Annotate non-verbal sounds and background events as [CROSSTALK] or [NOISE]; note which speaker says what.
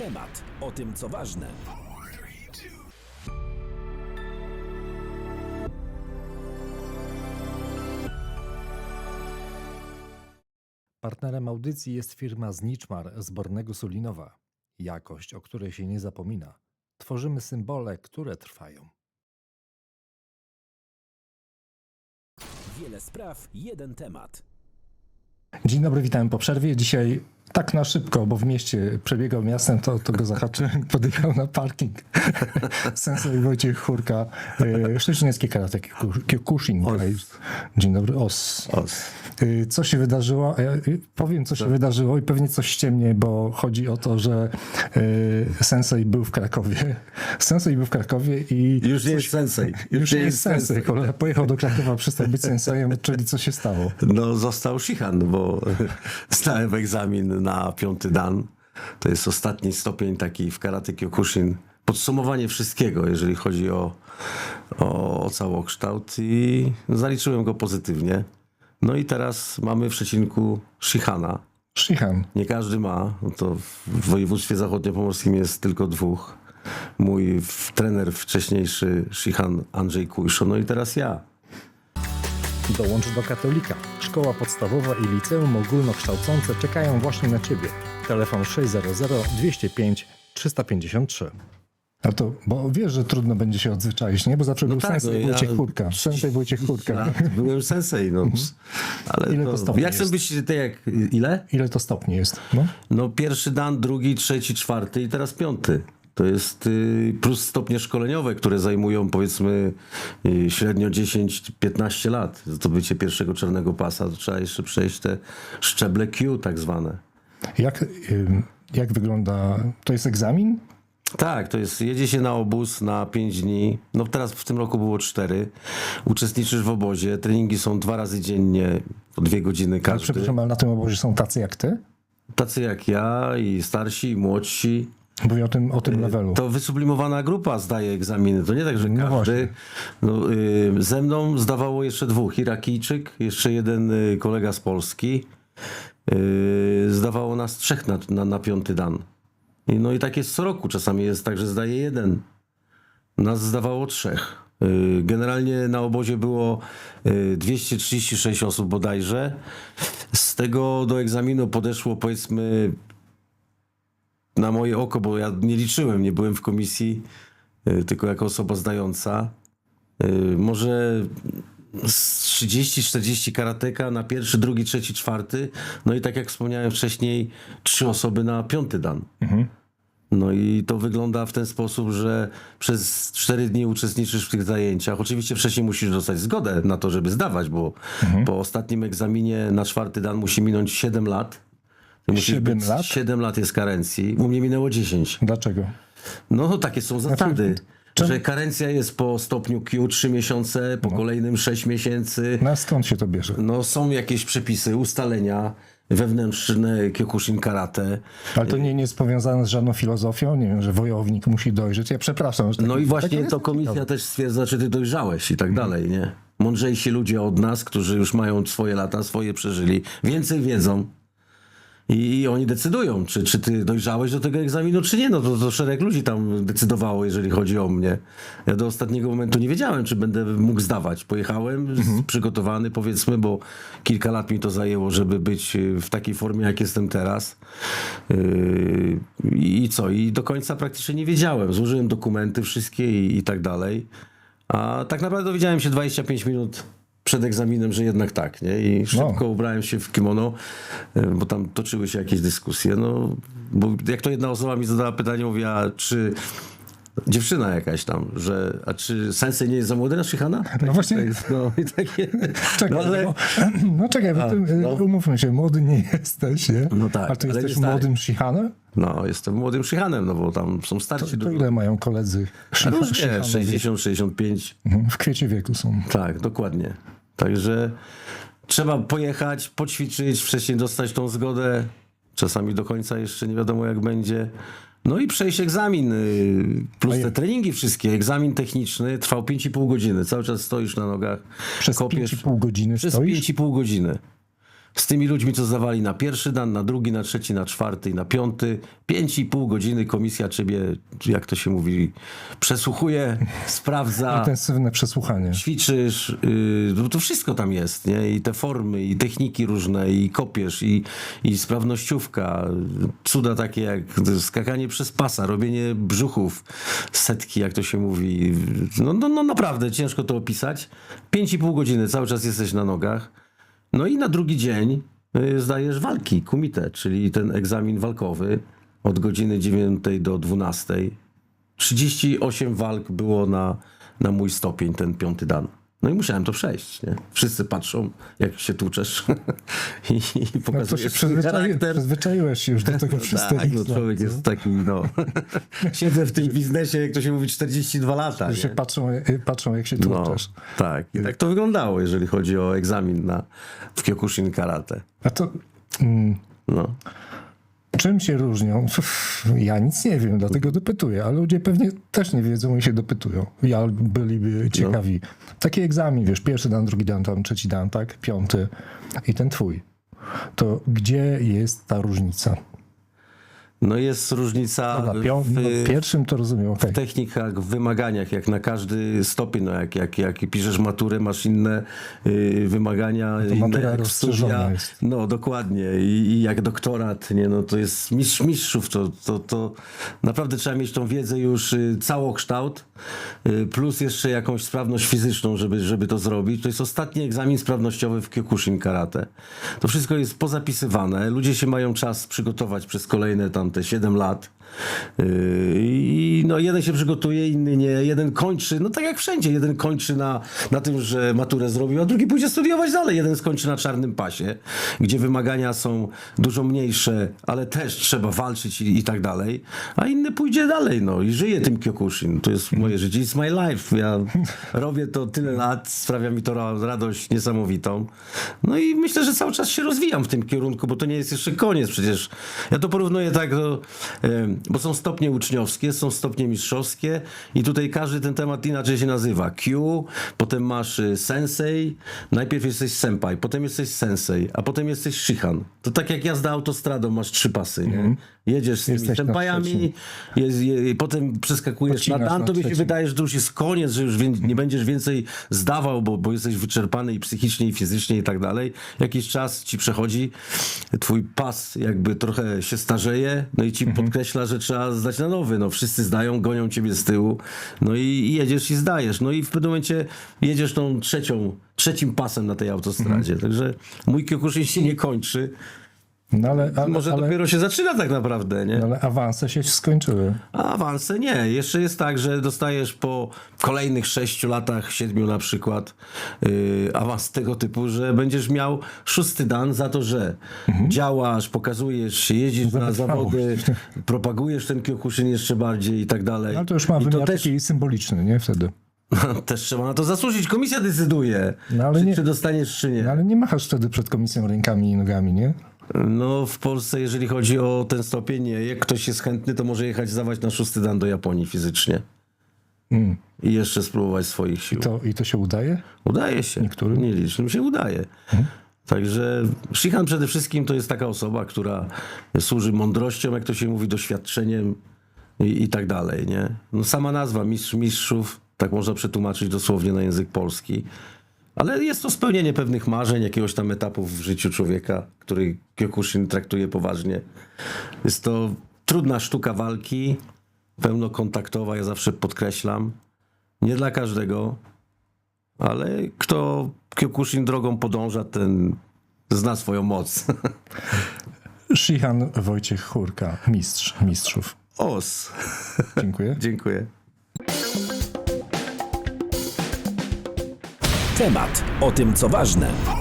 Speaker 1: temat o tym, co ważne.
Speaker 2: Partnerem audycji jest firma Zniczmar z Bornego Sulinowa. Jakość, o której się nie zapomina. Tworzymy symbole, które trwają.
Speaker 1: Wiele spraw, jeden temat.
Speaker 2: Dzień dobry, witam po przerwie. Dzisiaj tak na szybko, bo w mieście przebiegał miastem, to, to go zahaczyłem, podjechał na parking. [LAUGHS] Sensei Wojciech Chórka, e, Szczecińskie Karate Kyokushin. Dzień dobry, OS.
Speaker 3: Os.
Speaker 2: Y, Co się wydarzyło? Ja y, powiem, co się wydarzyło i pewnie coś ściemnie, bo chodzi o to, że Sensei był w Krakowie. [LAUGHS] Sensei był w Krakowie i...
Speaker 3: Już nie jest sensei.
Speaker 2: Już nie jest Sensei. Kolega pojechał do Krakowa, przestał być Sensejem, czyli co się stało?
Speaker 3: No został Shihan, bo [LAUGHS] stałem egzamin na piąty dan. To jest ostatni stopień taki w karate Kyokushin. Podsumowanie wszystkiego, jeżeli chodzi o, o, o całokształt i zaliczyłem go pozytywnie. No i teraz mamy w przecinku Shihana.
Speaker 2: Shihan.
Speaker 3: Nie każdy ma, no to w województwie zachodniopomorskim jest tylko dwóch. Mój trener wcześniejszy Shihan Andrzej Kujszo, no i teraz ja.
Speaker 2: Dołącz do Katolika. Szkoła podstawowa i liceum ogólnokształcące czekają właśnie na Ciebie. Telefon 600 205 353. A to, bo wiesz, że trudno będzie się odzwyczaić, nie? Bo zawsze był
Speaker 3: tak,
Speaker 2: Sensei
Speaker 3: no ja-
Speaker 2: Wojciech Chórka. Sensei Wojciech Chórka.
Speaker 3: lat byłem sensei, no. Ale
Speaker 2: Ile
Speaker 3: to,
Speaker 2: to stopni
Speaker 3: Jak chcę
Speaker 2: jest?
Speaker 3: być, ty jak, ile?
Speaker 2: Ile to stopni jest? No?
Speaker 3: No pierwszy dan, drugi, trzeci, czwarty i teraz piąty. To jest y, plus stopnie szkoleniowe, które zajmują powiedzmy y, średnio 10-15 lat. Zdobycie pierwszego czarnego pasa, to trzeba jeszcze przejść te szczeble Q tak zwane.
Speaker 2: Jak, ym, jak wygląda, to jest egzamin?
Speaker 3: Tak, to jest, jedzie się na obóz na 5 dni. No teraz w tym roku było 4. Uczestniczysz w obozie. Treningi są dwa razy dziennie, po dwie godziny
Speaker 2: Ale
Speaker 3: każdy.
Speaker 2: przepraszam, ale na tym obozie są tacy jak ty?
Speaker 3: Tacy jak ja i starsi, i młodsi.
Speaker 2: Mówię o tym, o tym levelu.
Speaker 3: To wysublimowana grupa zdaje egzaminy. To nie tak, że
Speaker 2: No
Speaker 3: każdy. No, y, ze mną zdawało jeszcze dwóch. Irakijczyk, jeszcze jeden y, kolega z Polski. Y, zdawało nas trzech na, na, na piąty dan. I, no i tak jest co roku. Czasami jest tak, że zdaje jeden. Nas zdawało trzech. Y, Generalnie na obozie było y, 236 osób bodajże. Z tego do egzaminu podeszło powiedzmy na moje oko, bo ja nie liczyłem, nie byłem w komisji, y, tylko jako osoba zdająca. Y, Może z 30-40 karateka na pierwszy, drugi, trzeci, czwarty. No i tak jak wspomniałem wcześniej, trzy osoby na piąty dan. No i to wygląda w ten sposób, że przez 4 dni uczestniczysz w tych zajęciach. Oczywiście wcześniej musisz dostać zgodę na to, żeby zdawać, bo po ostatnim egzaminie na czwarty dan musi minąć 7 lat. Musisz
Speaker 2: Siedem
Speaker 3: być-
Speaker 2: lat?
Speaker 3: 7 lat jest karencji. U mnie minęło 10.
Speaker 2: Dlaczego?
Speaker 3: No takie są zasady.
Speaker 2: czym-
Speaker 3: Że karencja jest po stopniu Q 3 miesiące, po kolejnym 6 miesięcy.
Speaker 2: No a skąd się to bierze?
Speaker 3: No są jakieś przepisy, ustalenia wewnętrzne Kyokushin Karate.
Speaker 2: Ale to nie, nie jest powiązane z żadną filozofią? Nie wiem, że wojownik musi dojrzeć. Ja przepraszam. Że
Speaker 3: No
Speaker 2: taki-
Speaker 3: i właśnie
Speaker 2: taki
Speaker 3: to komisja też stwierdza, czy ty dojrzałeś i tak dalej, nie? Mądrzejsi ludzie od nas, którzy już mają swoje lata, swoje przeżyli, więcej wiedzą. I, oni decydują, czy, czy ty dojrzałeś do tego egzaminu, czy nie. No to, to szereg ludzi tam decydowało, jeżeli chodzi o mnie. Ja do ostatniego momentu nie wiedziałem, czy będę mógł zdawać. Pojechałem z- przygotowany, powiedzmy, bo kilka lat mi to zajęło, żeby być y, w takiej formie, jak jestem teraz. Yy, I co? I do końca praktycznie nie wiedziałem. Złożyłem dokumenty wszystkie i, i tak dalej. A tak naprawdę dowiedziałem się 25 minut przed egzaminem, że jednak tak, nie? I szybko ubrałem się w kimono, y, bo tam toczyły się jakieś dyskusje. No, bo jak to jedna osoba mi zadała pytanie, mówi, a czy dziewczyna jakaś tam, że a czy Sensei nie jest za młody na Shihana?
Speaker 2: No właśnie.
Speaker 3: To jest, no i takie...
Speaker 2: Czekaj,
Speaker 3: no, ale,
Speaker 2: bo, no czekaj, ty,
Speaker 3: no.
Speaker 2: umówmy się, młody nie jesteś, nie?
Speaker 3: No tak,
Speaker 2: A ty jesteś młodym Shihanem?
Speaker 3: no, jestem młodym Shihanem, no bo tam są
Speaker 2: To,
Speaker 3: starsi
Speaker 2: to
Speaker 3: dużo.
Speaker 2: ile mają koledzy
Speaker 3: Różnie,
Speaker 2: Shihanowie?
Speaker 3: 60, 65.
Speaker 2: Mhm, W kwiecie wieku są.
Speaker 3: Tak, dokładnie. Także trzeba pojechać, poćwiczyć, wcześniej dostać tą zgodę. Czasami do końca jeszcze nie wiadomo jak będzie. No i przejść egzamin, y, plus te treningi wszystkie. Egzamin techniczny trwał 5,5 godziny. Cały czas stoisz na nogach,
Speaker 2: Przez
Speaker 3: kopiesz.
Speaker 2: 5,5 godziny
Speaker 3: Przez
Speaker 2: stoisz?
Speaker 3: 5,5 godziny. Z tymi ludźmi, co zdawali na pierwszy dan, na drugi, na trzeci, na czwarty i na piąty. Pięć i pół godziny komisja ciebie, czy jak to się mówi, przesłuchuje, [LAUGHS] sprawdza
Speaker 2: Intensywne przesłuchanie.
Speaker 3: ćwiczysz, yy, to wszystko tam jest, nie? I te formy, i techniki różne, i kopiesz, i, i sprawnościówka, cuda takie jak skakanie przez pasa, robienie brzuchów, setki, jak to się mówi. No, no, no naprawdę, ciężko to opisać. Pięć i pół godziny cały czas jesteś na nogach. No i na drugi dzień y, zdajesz walki, kumite, czyli ten egzamin walkowy od godziny 9 do 12. 38 walk było na, na mój stopień, ten piąty dan. No i musiałem to przejść, nie? Wszyscy patrzą, jak się tłuczesz [LAUGHS] i, i
Speaker 2: No to się
Speaker 3: pokazujesz swój
Speaker 2: przyzwyczai,
Speaker 3: charakter.
Speaker 2: przyzwyczaiłeś się już do [LAUGHS] tego wszystkiego.
Speaker 3: Tak, no człowiek jest taki, no... [LAUGHS] Siedzę w tym biznesie, jak to się mówi, 42 lata,
Speaker 2: Że się patrzą, patrzą jak się
Speaker 3: No,
Speaker 2: tłuczesz.
Speaker 3: tak. I tak to wyglądało, jeżeli chodzi o egzamin na, w Kyokushin Karate.
Speaker 2: A to mm,
Speaker 3: No.
Speaker 2: Czym się różnią? [LAUGHS] Ja nic nie wiem, dlatego dopytuję, ale ludzie pewnie też nie wiedzą i się dopytują. Ja byliby ciekawi. Taki egzamin, wiesz, pierwszy dan, drugi dan, tam trzeci dan, tak? Piąty i ten twój. To gdzie jest ta różnica?
Speaker 3: No jest różnica
Speaker 2: Dobra, pią-
Speaker 3: w,
Speaker 2: no, pierwszym to rozumiem, okej.
Speaker 3: w technikach, w wymaganiach, jak na każdy stopień, no jak, jak, jak piszesz maturę, masz inne y, wymagania, inne
Speaker 2: matura
Speaker 3: jak
Speaker 2: rozszerzona
Speaker 3: studia.
Speaker 2: jest.
Speaker 3: No dokładnie I, i jak doktorat, nie, no to jest mistrz mistrzów, to, to, to naprawdę trzeba mieć tą wiedzę już y, całokształt, y, plus jeszcze jakąś sprawność fizyczną, żeby, żeby to zrobić. To jest ostatni egzamin sprawnościowy w Kyokushin Karate. To wszystko jest pozapisywane, ludzie się mają czas przygotować przez kolejne tam te 7 lat. No jeden się przygotuje, inny nie. Jeden kończy, no tak jak wszędzie, jeden kończy na, na tym, że maturę zrobił, a drugi pójdzie studiować dalej. Jeden skończy na czarnym pasie, gdzie wymagania są dużo mniejsze, ale też trzeba walczyć i, i tak dalej. A inny pójdzie dalej, no i żyje tym Kyokushin. To jest moje życie, it's my life. Ja robię to tyle lat, sprawia mi to ra- radość niesamowitą. No i myślę, że cały czas się rozwijam w tym kierunku, bo to nie jest jeszcze koniec przecież. Ja to porównuję tak, do, bo są stopnie uczniowskie, są stopnie mistrzowskie i tutaj każdy ten temat inaczej się nazywa. Q, potem masz y, sensei, najpierw jesteś senpai, potem jesteś sensei, a potem jesteś shihan. To tak jak jazda autostradą, masz trzy pasy, nie? Jedziesz z tymi
Speaker 2: Jesteś na
Speaker 3: senpajami,
Speaker 2: trzecim.
Speaker 3: jest, je, potem przeskakujesz na
Speaker 2: Podcinasz
Speaker 3: dan,
Speaker 2: na
Speaker 3: to by się
Speaker 2: trzecim.
Speaker 3: wydaje, że to już jest koniec, że już wię- nie będziesz więcej zdawał, bo, bo jesteś wyczerpany i psychicznie, i fizycznie i tak dalej. Jakiś czas ci przechodzi, twój pas jakby trochę się starzeje, no i ci
Speaker 2: Mhm.
Speaker 3: podkreśla, że trzeba zdać na nowy. No wszyscy zdają, gonią ciebie z tyłu, no i, i jedziesz i zdajesz. No i w pewnym momencie jedziesz tą trzecią, trzecim pasem na tej autostradzie.
Speaker 2: Mhm.
Speaker 3: Także mój Kyokushin się nie kończy.
Speaker 2: No ale, ale,
Speaker 3: Może
Speaker 2: ale,
Speaker 3: dopiero się zaczyna tak naprawdę, nie?
Speaker 2: ale awanse się skończyły.
Speaker 3: A awanse nie. Jeszcze jest tak, że dostajesz po kolejnych sześciu latach, siedmiu na przykład, yy, awans tego typu, że będziesz miał szósty dan za to, że działasz, pokazujesz jeździsz na zawody, [LAUGHS] propagujesz ten Kyokushin jeszcze bardziej i tak dalej.
Speaker 2: Ale to już ma
Speaker 3: I
Speaker 2: wymiar
Speaker 3: też,
Speaker 2: taki symboliczny, nie? Wtedy. [LAUGHS]
Speaker 3: też trzeba na to zasłużyć. Komisja decyduje,
Speaker 2: No,
Speaker 3: czy,
Speaker 2: nie-
Speaker 3: czy dostaniesz, czy nie.
Speaker 2: No ale nie machasz wtedy przed komisją rękami i nogami, nie?
Speaker 3: No w Polsce, jeżeli chodzi o ten stopień, nie. Jak ktoś jest chętny, to może jechać zdawać na szósty dan do Japonii fizycznie. I jeszcze spróbować swoich sił.
Speaker 2: To, I to się udaje?
Speaker 3: Udaje się.
Speaker 2: Niektórym?
Speaker 3: Nielicznym się udaje. Także Shihan przede wszystkim to jest taka osoba, która służy mądrością, jak to się mówi, doświadczeniem i, i tak dalej. Nie? No sama nazwa Mistrz Mistrzów, tak można przetłumaczyć dosłownie na język polski. Ale jest to spełnienie pewnych marzeń, jakiegoś tam etapu w życiu człowieka, który Kyokushin traktuje poważnie. Jest to trudna sztuka walki, pełnokontaktowa, ja zawsze podkreślam. Nie dla każdego, ale kto Kyokushin drogą podąża, ten zna swoją moc. [LAUGHS]
Speaker 2: Shihan Wojciech Chórka, mistrz mistrzów.
Speaker 3: Os.
Speaker 2: Dziękuję. [LAUGHS]
Speaker 3: Dziękuję.
Speaker 1: Temat o tym, co ważne.